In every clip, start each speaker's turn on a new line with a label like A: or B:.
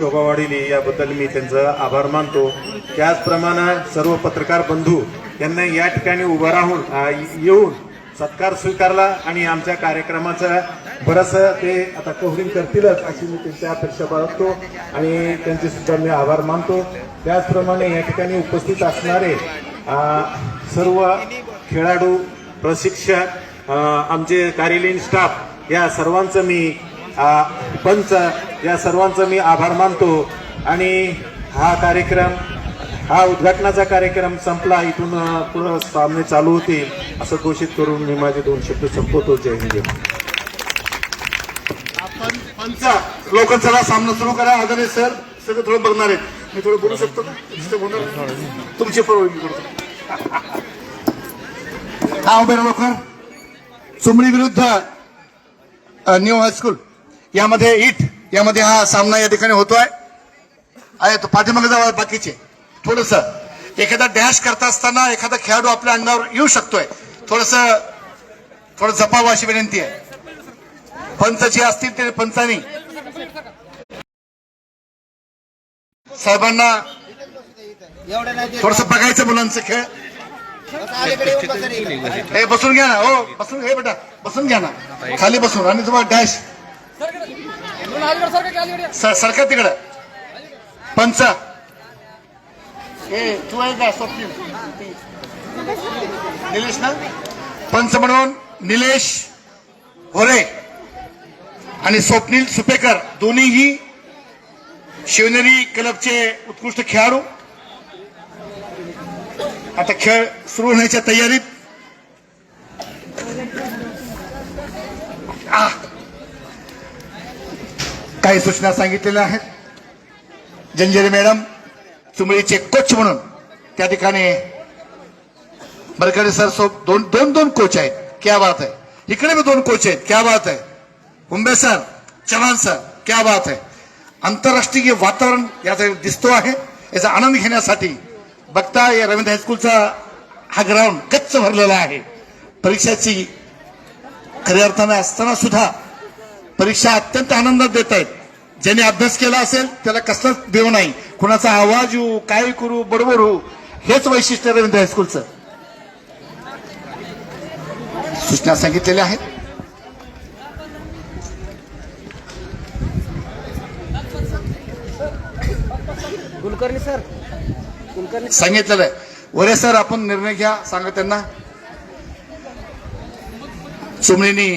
A: शोभा वाढिली याबद्दल मी त्यांचं आभार मानतो. त्याचप्रमाणे सर्व पत्रकार बंधू यांना या ठिकाणी उभं राहून येऊन सत्कार स्वीकारला आणि आमच्या कार्यक्रमाचं बरंचसं ते आता कव्हरिंग करतीलच अशी मी त्यांची अपेक्षा बाळगतो आणि त्यांचे सुद्धा मी आभार मानतो. त्याचप्रमाणे या ठिकाणी उपस्थित असणारे सर्व खेळाडू प्रशिक्षक आमचे कार्यालयीन स्टाफ या सर्वांचं मी पंच या सर्वांचं मी आभार मानतो. आणि हा कार्यक्रम हा उद्घाटनाचा कार्यक्रम संपला. इथून पुढं सामने चालू होतील असं घोषित करून मी माझे दोन शब्द संपवतो. जय हिंद.
B: आपण पंच लवकर चला सामना सुरू करा. आदरणीय सर सगळं थोडं बघणार आहेत. मी थोडं बोलू शकतो का? तुमची परवानगी करतो. हा उभे राहा लवकर. चुमडी विरुद्ध न्यू हायस्कूल. यामध्ये इट यामध्ये हा सामना या ठिकाणी होतोय. आहे तो पाठीमागे जावा बाकीचे. थोडस एखादा डॅश करता असताना एखादा खेळाडू आपल्या अंगावर येऊ शकतोय. थोडस थोडं जपावं अशी विनंती आहे. पंच जे असतील ते पंचांनी. साहेबांना थोडस बघायचं मुलांचं खेळ. हे बसून घ्या ना हो बसून घे बेटा बसून घ्या ना. खाली बसून आणि तुम्हाला डॅश स- सरका तिकडं पंच तू आहे का स्वप्नील निलेश ना पंच म्हणून निलेश होरे आणि स्वप्नील सुपेकर दोन्हीही शिवनेरी क्लबचे उत्कृष्ट खेळाडू आता खेळ सुरू होण्याच्या तयारीत. काही सूचना सांगितलेल्या आहेत. जंजेरी मॅडम चुमळीचे कोच म्हणून त्या ठिकाणी बरकडे सर सोब दोन दोन दोन कोच आहेत. क्या बात आहे इकडे बी दोन कोच आहेत. क्या बात आहे कुंबे सर चव्हाण सर क्या बात आहे आंतरराष्ट्रीय वातावरण याचा दिसतो आहे. याचा आनंद घेण्यासाठी बघता या रवींद्र हायस्कूलचा हा ग्राउंड गच्च भरलेला आहे. परीक्षाची खऱ्या अर्थानं असताना सुद्धा परीक्षा अत्यंत आनंदात देत आहेत. ज्याने अभ्यास केला असेल त्याला कसलाच देव नाही. कुणाचा आवाज येऊ काय करू बडबडू हेच वैशिष्ट्य रवींद्र हायस्कूलचं सूचना सांगितलेल्या आहेत.
C: कुलकर्णी सर. कुलकर्णी
B: सांगितलेलं आहे. वरे सर आपण निर्णय घ्या सांगा त्यांना. सुमणीने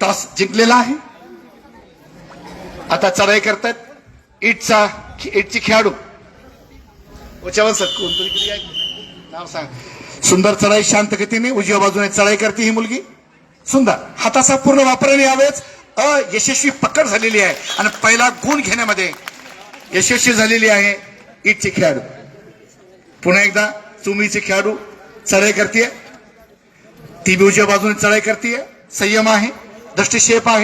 B: टॉस जिंकलेला आहे. आता चढाई करतात इटचा इटची खेळाडू. उच्यावर सर कोणतरी नाव सांग. सुंदर चढाई शांत गतीने उजव्या बाजूने चढाई करते ही मुलगी. सुंदर हाताचा पूर्ण वापराने यावेळेस अयशस्वी पकड झालेली आहे. आणि पहिला गुण घेण्यामध्ये यशस्वी झालेली आहे इटचे खेळाडू. पुन्हा एकदा चुमीचे खेळाडू चढाई करते ती बी उजव्या बाजूने चढाई करते संयम आहे दृष्टिक्षेप आहे.